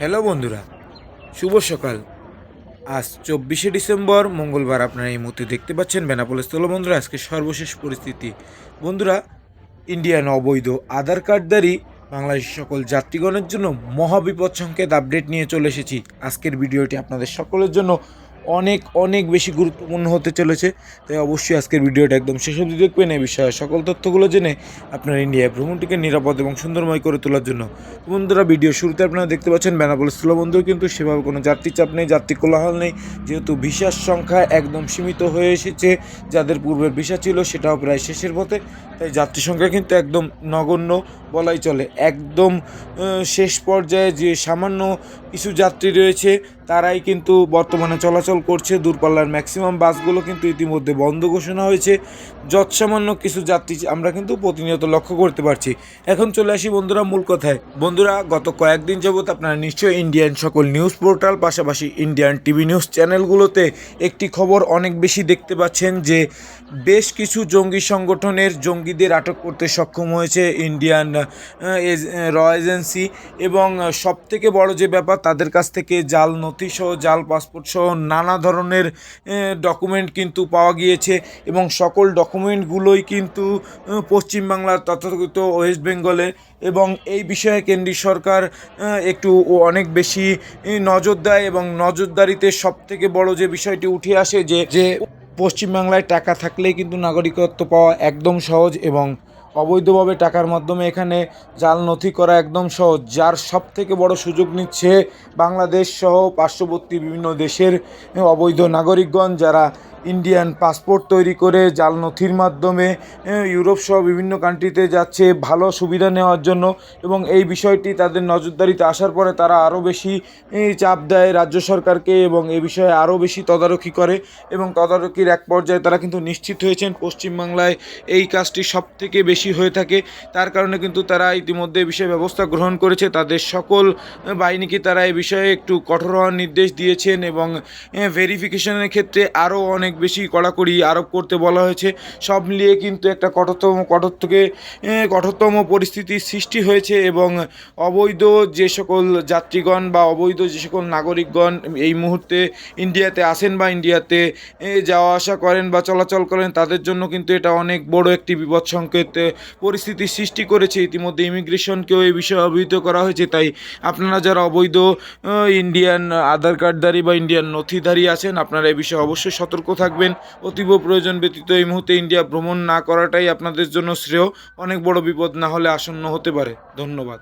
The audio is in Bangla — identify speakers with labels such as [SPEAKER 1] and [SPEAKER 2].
[SPEAKER 1] হ্যালো বন্ধুরা, শুভ সকাল। আজ চব্বিশে ডিসেম্বর, মঙ্গলবার আপনারা এই মুহূর্তে দেখতে পাচ্ছেন বেনাপোল স্থল বন্ধুরা আজকে সর্বশেষ পরিস্থিতি। বন্ধুরা, ইন্ডিয়ান অবৈধ আধার কার্ডধারী বাংলাদেশের সকল যাত্রীগণের জন্য মহাবিপদ সংকেত আপডেট নিয়ে চলে এসেছি। আজকের ভিডিওটি আপনাদের সকলের জন্য অনেক অনেক বেশি গুরুত্বপূর্ণ হতে চলেছে। তাই অবশ্যই আজকের ভিডিওটা একদম শেষ অবধি দেখবেন। এই বিষয়ে সকল তথ্যগুলো জেনে আপনার ইন্ডিয়ায় ভ্রমণটিকে নিরাপদ এবং সুন্দরময় করে তোলার জন্য। বন্ধুরা, ভিডিও শুরুতে আপনারা দেখতে পাচ্ছেন বেনাপোল স্থলবন্দর কিন্তু সেভাবে কোনো যাত্রী চাপ নেই, যাত্রী কোলাহল নেই। যেহেতু ভিসার সংখ্যা একদম সীমিত হয়ে এসেছে, যাদের পূর্বের ভিসা ছিল সেটাও প্রায় শেষের পথে। তাই যাত্রী সংখ্যা কিন্তু একদম নগণ্য বলাই চলে। একদম শেষ পর্যায়ে যে সামান্য কিছু যাত্রী রয়েছে, তারাই কিন্তু বর্তমানে চলাচল করছে। দূরপাল্লার ম্যাক্সিমাম বাসগুলো কিন্তু ইতিমধ্যে বন্ধ ঘোষণা হয়েছে। যৎসামান্য কিছু যাত্রী আমরা কিন্তু প্রতিনিয়ত লক্ষ্য করতে পারছি। এখন চলে আসি বন্ধুরা মূল কথায়। বন্ধুরা, গত কয়েকদিন যাবৎ আপনারা নিশ্চয়ই ইন্ডিয়ান সকল নিউজ পোর্টাল পাশাপাশি ইন্ডিয়ান টিভি নিউজ চ্যানেলগুলোতে একটি খবর অনেক বেশি দেখতে পাচ্ছেন যে, বেশ কিছু জঙ্গি সংগঠনের জঙ্গিদের আটক করতে সক্ষম হয়েছে ইন্ডিয়ান র এজেন্সি এবং সব থেকে বড় যে ব্যাপার তাদের কাছ থেকে জাল নথি সহ জাল পাসপোর্ট সহ নানা ধরনের ডকুমেন্ট কিন্তু পাওয়া গিয়েছে এবং সকল ডকুমেন্টগুলোই কিন্তু পশ্চিমবাংলার তথাকথিত ওয়েস্ট বেঙ্গলে এবং এই বিষয়ে কেন্দ্রীয় সরকার একটু অনেক বেশি নজর দেয় এবং নজরদারিতে সব থেকে বড় যে বিষয়টি উঠে আসে যে যে পশ্চিমবাংলায় টাকা থাকলেই কিন্তু নাগরিকত্ব পাওয়া একদম সহজ এবং অবৈধভাবে টাকার মাধ্যমে এখানে জাল নথি করা একদম সহজ, যার সব থেকে বড় সুযোগ নিচ্ছে বাংলাদেশ সহ পার্শ্ববর্তী বিভিন্ন দেশের অবৈধ নাগরিকগণ যারা ইন্ডিয়ান পাসপোর্ট তৈরি করে জাল নথির মাধ্যমে এ, ইউরোপ সহ বিভিন্ন কান্ট্রিতে যাচ্ছে ভালো সুবিধা নেওয়ার জন্য এবং এই বিষয়টি তাদের নজরদারিতে আসার পরে তারা আরও বেশি চাপ দেয় রাজ্য সরকারকে এবং এ বিষয়ে আরও বেশি তদারকি করে এবং তদারকির এক পর্যায়ে তারা কিন্তু নিশ্চিত হয়েছেন পশ্চিমবাংলায় এই কাজটি সব থেকে বেশি হয়ে থাকে। তার কারণে কিন্তু তারা ইতিমধ্যে বিষয়ে ব্যবস্থা গ্রহণ করেছে। তাদের সকল বাহিনীকে তারা এই বিষয়ে একটু কঠোর হওয়ার নির্দেশ দিয়েছেন এবং ভেরিফিকেশনের ক্ষেত্রে আরও অনেক বেশি কড়াকড়ি আরোপ করতে বলা হয়েছে। সব মিলিয়ে কিন্তু একটা কঠোরতম কঠোর থেকে কঠোরতম পরিস্থিতির সৃষ্টি হয়েছে এবং অবৈধ যে সকল যাত্রীগণ বা অবৈধ যে সকল নাগরিকগণ এই মুহূর্তে ইন্ডিয়াতে আসেন বা ইন্ডিয়াতে যাওয়া আসা করেন বা চলাচল করেন, তাদের জন্য কিন্তু এটা অনেক বড় একটি বিপদ সংকেত পরিস্থিতির সৃষ্টি করেছে। ইতিমধ্যে ইমিগ্রেশনকেও এই বিষয়ে অবহিত করা হয়েছে, তাই আপনারা যারা অবৈধ ইন্ডিয়ান আধার কার্ডধারী বা ইন্ডিয়ান নথিধারী আছেন, আপনারা এই বিষয়ে অবশ্যই সতর্ক থাকবেন। অতীব প্রয়োজন ব্যতীত এই মুহূর্তে ইন্ডিয়া ভ্রমণ না করাটাই আপনাদের জন্য শ্রেয়। অনেক বড় বিপদ না হলে আসন্ন হতে পারে। ধন্যবাদ।